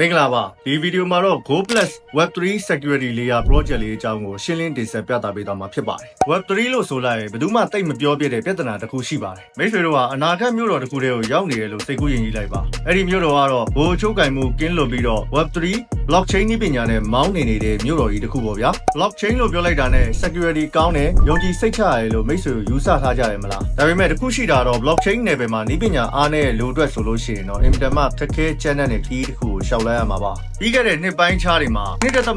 မင်္ဂလာပါဒီဗီဒီယိုမှာတော့ Go Plus Web3 Security Layer Project လေးအကြောင်းကိုရှင်းလင်းတင်ဆက်ပြသပေးသွားမှာဖြစ်ပါတယ် Web3 လို့ဆိုလိုက်ရင်ဘယ်သူမှတိတ်မပြောပြတဲ့ပြဿနာတစ်ခုရှိပါတယ်မိတ်ဆွေတို့ကအနာဂတ်မျိုးတော်တစ်ခုတည်းကိုရောက်နေတယ်လို့စိတ်ကူးယဉ်ကြီးလိုက်ပါအဲ့ဒီမျိုးတော်ကတော့ဘိုလ်ချုပ်ကင်မှုကင်းလွတ်ပြီးတော့ Web3 blockchain နည်းပညာနဲ့မောင်းနေနေတဲ့မျိုးတော်ကြီးတစ်ခုပေါ့ဗျာ blockchain လို့ပြောလိုက်တာနဲ့ security ကောင်းတယ်ယုံကြည်စိတ်ချရတယ်လို့မိတ်ဆွေတို့ယူဆထားကြရမလားဒါပေမဲ့တစ်ခုရှိတာတော့ blockchain နယ်ပယ်မှာနည်းပညာအားနဲ့လူအတွက်ဆိုလို့ရှိရင်တော့ implement ခက်ခဲ channel နဲ့ခီးတစ်ခုကိုရှောက်လိုက်ရမှာပါပြီးခဲ့တဲ့နှစ်ပိုင်းခြားတွေမှာ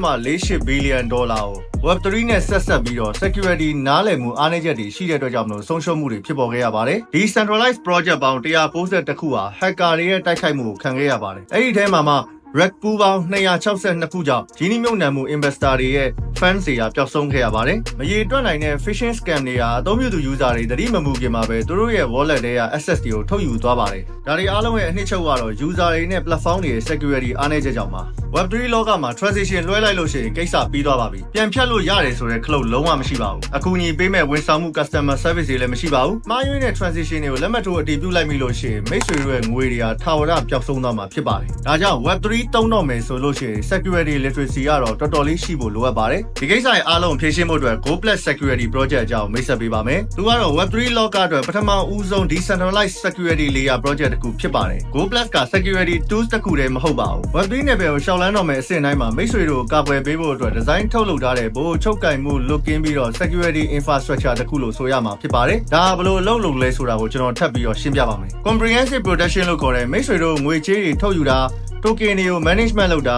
1.48 billion ဒေါ်လာကို Web3 နဲ့ဆက်ဆက်ပြီးတော့ security နားလည်မှုအားနည်းချက်တွေရှိတဲ့အတွက်ကြောင့်မလို့ဆုံးရှုံးမှုတွေဖြစ်ပေါ်ခဲ့ရပါတယ်ဒီ centralized project ပေါင်း190ခုဟာ hacker တွေရဲ့တိုက်ခိုက်မှုကိုခံခဲ့ရပါတယ်အဲ့ဒီထဲမှာမှ Red ပူပေါင်း262ခုကြောင့်ဂျီနီမြုံနံမှု investor တွေရဲ့ fans တွေကပျောက်ဆုံးခဲ့ရပါတယ်။မရေတွက်နိုင်တဲ့ phishing scam တွေဟာအသုံးပြုသူ user တွေသတိမမူခင်မှာပဲသူတို့ရဲ့ wallet တွေက access တွေကိုထုတ်ယူသွားပါတယ်။ဒါတွေအားလုံးရဲ့အနှစ်ချုပ်ကတော့ user တွေနဲ့ platform တွေရဲ့ security အားနည်းချက်ကြောင့်ပါ။ Web3 လောကမှာ transition လွှဲလိုက်လို့ရှိရင်ကိစ္စပြီးသွားပါပြီ။ပြန်ဖြတ်လို့ရတယ်ဆိုတဲ့ cloud လုံးဝမရှိပါဘူး။အခုညီပေးမဲ့ဝန်ဆောင်မှု customer service တွေလည်းမရှိပါဘူး။မှားယွင်းတဲ့ transition တွေကိုလက်မှတ်ထိုးအတည်ပြုလိုက်မိလို့ရှိရင်မိတ်ဆွေတို့ရဲ့ငွေတွေဟာထာဝရပျောက်ဆုံးသွားမှာဖြစ်ပါတယ်။ဒါကြောင့် Web3 တုံးတော့မယ်ဆိုလို့ရှိရင် security literacy ကတော့တော်တော်လေးရှိဖို့လိုအပ်ပါတယ်။ဒီကိစ္စရဲ့အားလုံးဖြေရှင်းဖို့အတွက် Go Plus Security Project အကြောင်းမိတ်ဆက်ပေးပါမယ်။သူကတော့ Web3 လောကအတွက်ပထမဦးဆုံး decentralized security layer project တစ်ခုဖြစ်ပါတယ်။ Go Plus က security tools တစ်ခုတည်းမဟုတ်ပါဘူး။ Web3 နယ်ပယ်ကိုရှောက်လန်းတော့မယ်အဆင့်တိုင်းမှာမိတ်ဆွေတို့ကာကွယ်ပေးဖို့အတွက် design ထုတ်လုပ်ထားတဲ့ဘို့ချုပ်ကင်မှု looking ပြီးတော့ security infrastructure တစ်ခုလို့ဆိုရမှာဖြစ်ပါတယ်။ဒါကဘယ်လိုအလုပ်လုပ်လဲဆိုတာကိုကျွန်တော်ထပ်ပြီးတော့ရှင်းပြပါမယ်။ comprehensive protection လို့ခေါ်တဲ့မိတ်ဆွေတို့ငွေကြေးတွေထုတ်ယူတာ token တွေကို management လုပ်တာ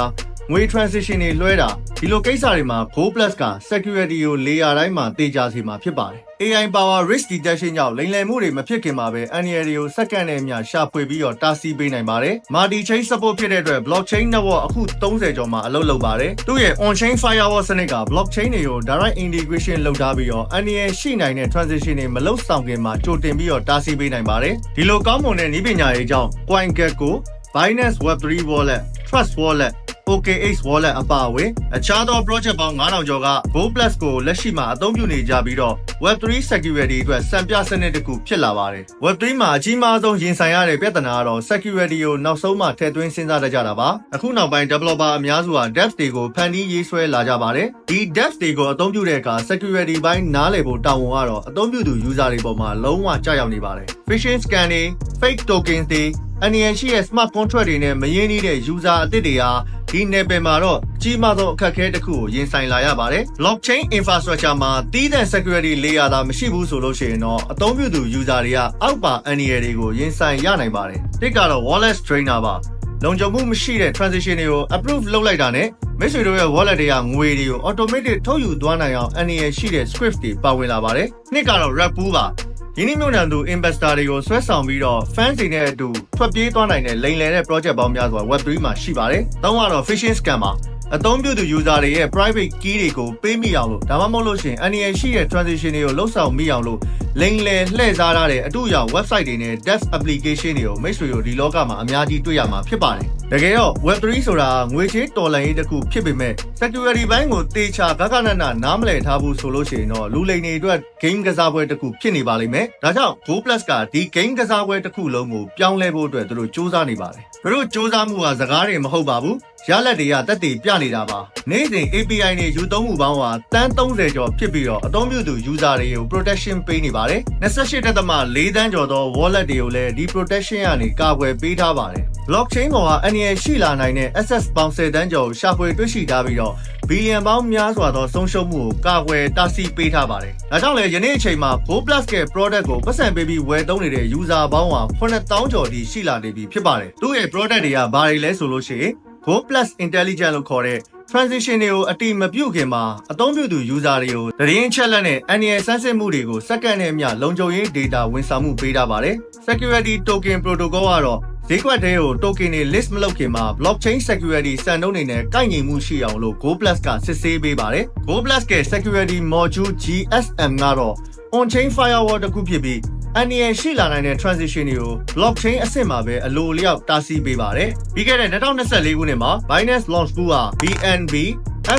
ငွေ transition တွေလွှဲတာဒီလိုကိစ္စတွေမှာ Go Plus က security ကို layer တိုင်းမှာတေချာစီမှာဖြစ်ပါတယ်။ AI power risk detection ကြောင့်လိမ်လည်မှုတွေမဖြစ်ခင်မှာပဲ annual တွေကိုစက္ကန့်နဲ့အမျှရှာဖွေပြီးတော့တားဆီးပေးနိုင်ပါတယ်။ multi chain support ဖြစ်တဲ့အတွက် blockchain network အခု30ကျော်မှာအလုပ်လုပ်ပါတယ်။သူ့ရဲ့ on chain firewall စနစ်က blockchain တွေကို direct integration လုပ်ထားပြီးတော့ annual ရှိနိုင်တဲ့ transition တွေမလုပ်ဆောင်ခင်မှာကြိုတင်ပြီးတော့တားဆီးပေးနိုင်ပါတယ်။ဒီလိုကောင်းမွန်တဲ့နည်းပညာရေးကြောင့် CoinGecko Binance Web3 Wallet, Trust Wallet, OKX Wallet အပါအဝင်အခြားသော project ပေါင်း9000ကျော်က Go Plus ကိုလက်ရှိမှာအသုံးပြုနေကြပြီးတော့ Web3 security အတွက်စံပြစနစ်တစ်ခုဖြစ်လာပါတယ်။ Web3 မှာအကြီးမားဆုံးရင်ဆိုင်ရတဲ့ပြဿနာကတော့ security ကိုနောက်ဆုံးမှထည့်သွင်းစဉ်းစားတတ်ကြတာပါ။အခုနောက်ပိုင်း developer အများစုဟာ devs တွေကိုဖန်တီးရေးဆွဲလာကြပါတယ်။ဒီ devs တွေကိုအသုံးပြုတဲ့အခါ security ဘိုင်းနားလည်ဖို့တာဝန်ကတော့အသုံးပြုသူ user တွေပေါ်မှာလုံးဝကြာရောက်နေပါတယ်။ phishing scan တွေ fake tokens တွေအန်ရရှိရဲ့ smart contract တွေနဲ့မရင်းနှီးတဲ့ user အသစ်တွေဟာဒီနယ်ပယ်မှာတော့အကြီးမားဆုံးအခက်အခဲတစ်ခုကိုရင်ဆိုင်လာရပါတယ်။ blockchain infrastructure မှာတည်တဲ့ security layer သာမရှိဘူးဆိုလို့ရှိရင်တော့အသုံးပြုသူ user တွေကအောက်ပါအန်ရတွေကိုရင်ဆိုင်ရနိုင်ပါတယ်။တစ်ကတော့ wallet strainer ပါ။လုံခြုံမှုမရှိတဲ့ transition တွေကို approve လုပ်လိုက်တာနဲ့မိတ်ဆွေတို့ရဲ့ wallet တွေကငွေတွေကို automatic ထုတ်ယူသွားနိုင်အောင်အန်ရရှိတဲ့ script တွေပါဝင်လာပါတယ်။နှစ်ကတော့ rap pool ပါ။ယင်းနှမြုံနံသူ investor တွေကိုဆွဲဆောင်ပြီးတော့ fans တွေနဲ့အတူထွက်ပြေးသွားနိုင်တဲ့လိမ်လည်တဲ့ project ပေါင်းများစွာ Web3 မှာရှိပါတယ်။သုံးကတော့ phishing scam ပါအသုံးပြုသူ user တွေရဲ့ private key တွေကိုပေးမိအောင်လို့ဒါမှမဟုတ်လို့ရှိရင် NAL ရှိတဲ့ transition တွေကိုလှုပ်ဆောင်မိအောင်လို့လိမ်လည်လှည့်စားထားတဲ့အတူရောင် website တွေနဲ့ dev application တွေကိုမိတ်ဆွေတို့ဒီလောကမှာအများကြီးတွေ့ရမှာဖြစ်ပါတယ်။တကယ်တော့ Web3 ဆိုတာငွေချေးတော်လှန်ရေးတစ်ခုဖြစ်ပေမဲ့ security ဘိုင်းကိုတေချာဂဂနနနားမလည်ထားဘူးဆိုလို့ရှိရင်တော့လူလိမ်တွေအတွက် game ကစားပွဲတစ်ခုဖြစ်နေပါလိမ့်မယ်။ဒါကြောင့် Go Plus ကဒီ game ကစားပွဲတစ်ခုလုံးကိုပြောင်းလဲဖို့အတွက်သူတို့စူးစမ်းနေပါတယ်။သူတို့စူးစမ်းမှုကစကားတွေမဟုတ်ပါဘူး။ ရလက်တွေကတက်တည်ပြနေတာပါ။နေ့စဉ် API တွေယူသုံးမှုပေါင်းဟာတန်း30ကျော်ဖြစ်ပြီးတော့အသုံးပြုသူ user တွေကို protection ပေးနေပါတယ်။28.4တန်းကျော်သော wallet တွေကိုလည်းဒီ protection ကနေကာကွယ်ပေးထားပါတယ်။ blockchain ပေါ်ကအန်ရရှိလာနိုင်တဲ့ access ပေါင်း10တန်းကျော်ကိုရှာဖွေတွေ့ရှိထားပြီးတော့ဘီလီယံပေါင်းများစွာသောဆုံးရှုံးမှုကိုကာကွယ်တားဆီးပေးထားပါတယ်။ဒါကြောင့်လည်းယနေ့အချိန်မှာ Go Plus ရဲ့ product ကိုပတ်စံပေးပြီးဝယ်သုံးနေတဲ့ user ပေါင်းဟာ9000ကျော်ထိရှိလာနေပြီဖြစ်ပါတယ်။သူ့ရဲ့ product တွေကဘာတွေလဲဆိုလို့ရှိရင် Go Plus Intelligent လို့ခေါ်တဲ့ transition တွေကိုအတိမပြုတ်ခင်မှာအသုံးပြုသူ user တွေကိုသတင်းချက်လက်နဲ့ annual စမ်းစစ်မှုတွေကိုစက္ကန့်နဲ့အမျှလုံခြုံရေး data ဝန်ဆောင်မှုပေးထားပါတယ်။ security token protocol ကတော့ဈေးကွက်ထဲကို token တွေ list မလုပ်ခင်မှာ blockchain security စံနှုန်းတွေနဲ့ကိုက်ညီမှုရှိအောင်လို့ Go Plus ကစစ်ဆေးပေးပါတယ်။ Go Plus က security module GSM ကတော့ on-chain firewall တစ်ခုဖြစ်ပြီး အန်ရရှိလာနိုင်တဲ့ transition တွေကို blockchain အဆင့်မှာပဲအလိုအလျောက်တားဆီးပေးပါတယ်။ပြီးခဲ့တဲ့2024ခုနှစ်မှာ Binance Launch Pool ဟာ BNB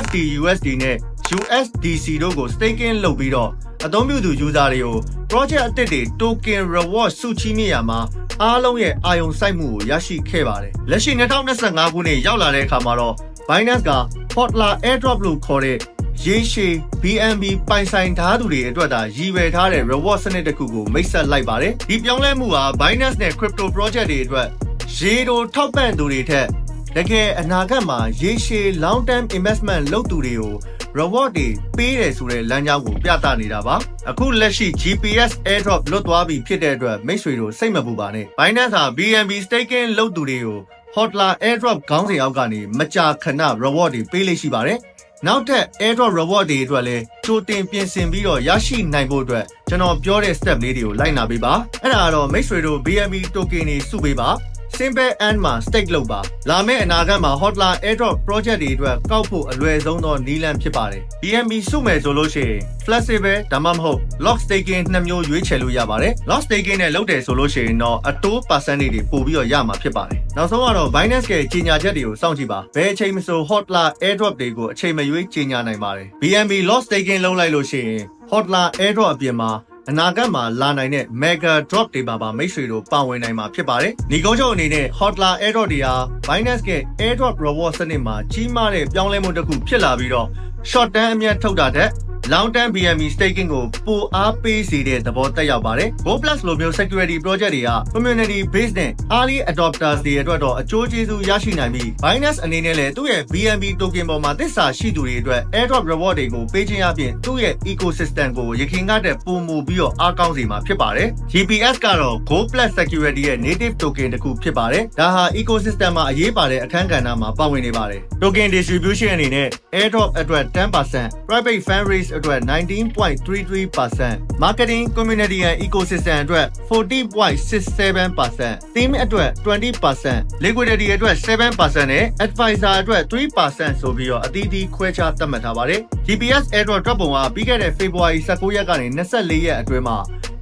FTUSD နဲ့ USDC တို့ကို staking လုပ်ပြီးတော့အသုံးပြုသူ user တွေကို project အသစ်တွေ token reward စုချီးမြှင့်ရမှာအားလုံးရဲ့အာရုံစိုက်မှုကိုရရှိခဲ့ပါတယ်။လက်ရှိ2025ခုနှစ်ရောက်လာတဲ့အခါမှာတော့ Binance က Hodler Airdrop လို့ခေါ်တဲ့ ရေရှည် BNB ပိုင်ဆိုင်ထားသူတွေအတွက်သာရည်ရွယ်ထားတဲ့ reward စနစ်တစ်ခုကိုမိတ်ဆက်လိုက်ပါတယ်။ဒီပြောင်းလဲမှုဟာ Binance နဲ့ crypto project တွေအတွက်ရေတိုထောက်ပံ့သူတွေထက်တကယ်အနာဂတ်မှာရေရှည် long term investment လုပ်သူတွေကို reward တွေပေးတယ်ဆိုတဲ့လမ်းကြောင်းကိုပြသနေတာပါအခုလက်ရှိ GPS airdrop လွတ်သွားပြီဖြစ်တဲ့အတွက်မိတ်ဆွေတို့စိတ်မပူပါနဲ့ Binance ဟာ BNB staking လုပ်သူတွေကို Hodler airdrop ခေါင်းစဉ်အောက်ကနေမကြာခဏ reward တွေပေးလိမ့်ရှိပါတယ် နောက်ထပ် airdrop reward တွေအတွက်လည်းကြိုတင်ပြင်ဆင်ပြီးတော့ရရှိနိုင်ဖို့အတွက်ကျွန်တော်ပြောတဲ့ step လေးတွေကိုလိုက်နာပေးပါအဲ့ဒါကတော့မိတ်ဆွေတို့ BNB token တွေစုပေးပါ simple and မှာ stake လုပ်ပါလာမယ့်အနာဂတ်မှာ hotline airdrop project တွေအတွက်ကောက်ဖို့အလွယ်ဆုံးသောနည်းလမ်းဖြစ်ပါတယ် BNB စုမယ်ဆိုလို့ရှိရင် flexible ဒါမှမဟုတ် lock staking နှစ်မျိုးရွေးချယ်လို့ရပါတယ် lock staking နဲ့လုပ်တယ်ဆိုလို့ရှိရင်တော့အတိုး percentage တွေပို့ပြီးတော့ရမှာဖြစ်ပါတယ်နောက်ဆုံးကတော့ Binance ရဲ့ကြီးညာချက်တွေကိုစောင့်ကြည့်ပါဘယ်အချိန်မဆို hotline airdrop တွေကိုအချိန်မရွေးကြီးညာနိုင်ပါတယ် BNB lock staking လုပ်လိုက်လို့ရှိရင် hotline airdrop အပြင်မှာ အနာဂတ်မှာလာနိုင်တဲ့ mega drop တွေပါပါမိတ်ဆွေတို့ပါဝင်နိုင်မှာဖြစ်ပါတယ်။ညီကုန်းချုပ်အနေနဲ့ hotla airdrop တွေဟာ Binance ရဲ့ airdrop reward စနစ်မှာကြီးမားတဲ့ပြောင်းလဲမှုတစ်ခုဖြစ်လာပြီးတော့ short term အမြတ်ထုတ်တာတဲ့ long term BNB staking ကိုပိုအားပေးစေတဲ့သဘောတက်ရောက်ပါတယ်။ Go Plus လိုမျိုး security project တွေက community based နဲ့ early adopters တွေအတွက်တော့အကျိုးကျေးဇူးရရှိနိုင်ပြီး Binance အနေနဲ့လည်းသူ့ရဲ့ BNB token ပေါ်မှာသစ္စာရှိသူတွေအတွက် airdrop reward တွေကိုပေးခြင်းအပြင်သူ့ရဲ့ ecosystem ကိုရခင်ကတည်းပုံမူပြီးတော့အားကောင်းစေမှာဖြစ်ပါတယ်။ GPS ကတော့ Go Plus security ရဲ့ native token တစ်ခုဖြစ်ပါတယ်။ဒါဟာ ecosystem မှာအရေးပါတဲ့အခန်းကဏ္ဍမှာပါဝင်နေပါတယ်။ token distribution အနေနဲ့ airdrop အတွက်10% private fundraise အတွက်19.33% marketing community and ecosystem အတွက်40.67% team အတွက်20% liquidity အတွက်7%နဲ့ advisor အတွက်3%ဆိုပြီးတော့အသီးသီးခွဲခြားသတ်မှတ်ထားပါတယ် GPS airdrop တွက်ပုံကပြီးခဲ့တဲ့ February 19ရက်ကနေ24ရက်အတွင်းမှာ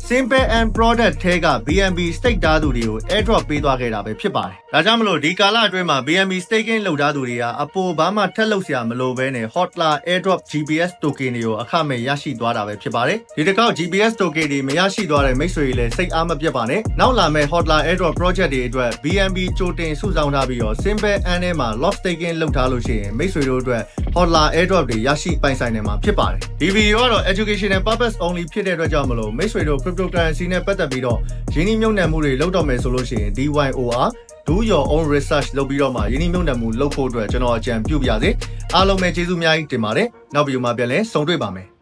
Simple and Product ထဲက BNB stake ထားသူတွေကို airdrop ပေးသွားခဲ့တာပဲဖြစ်ပါတယ်။ဒါကြောင့်မလို့ဒီကာလအတွင်းမှာ BNB staking လုပ်ထားသူတွေကအပေါ်ဘာမှထက်လို့စရာမလိုဘဲနဲ့ Hotla airdrop GPS token တွေကိုအခမဲ့ရရှိသွားတာပဲဖြစ်ပါတယ်။ဒီတစ်ခေါက် GPS token တွေမရရှိသွားတဲ့မိတ်ဆွေတွေလည်းစိတ်အားမပြတ်ပါနဲ့။နောက်လာမယ့် Hotla airdrop project တွေအတွက် BNB ကြိုတင်စုဆောင်းထားပြီးတော့ Simple and ထဲမှာ lock staking လုပ်ထားလို့ရှိရင်မိတ်ဆွေတို့အတွက် Hotla airdrop တွေရရှိပိုင်ဆိုင်နေမှာဖြစ်ပါတယ်။ဒီဗီဒီယိုကတော့ educational purpose only ဖြစ်တဲ့အတွက်ကြောင့်မလို့မိတ်ဆွေတို့ cryptocurrency နဲ့ပတ်သက်ပြီးတော့ရင်းနှီးမြှုပ်နှံမှုတွေလုပ်တော့မယ်ဆိုလို့ရှိရင် DYOR do your own research လုပ်ပြီးတော့မှရင်းနှီးမြှုပ်နှံမှုလုပ်ဖို့အတွက်ကျွန်တော်အကြံပြုပါရစေအားလုံးပဲကျေးဇူးအများကြီးတင်ပါတယ်နောက်ဗီဒီယိုမှာပြန်လည်ဆုံတွေ့ပါမယ်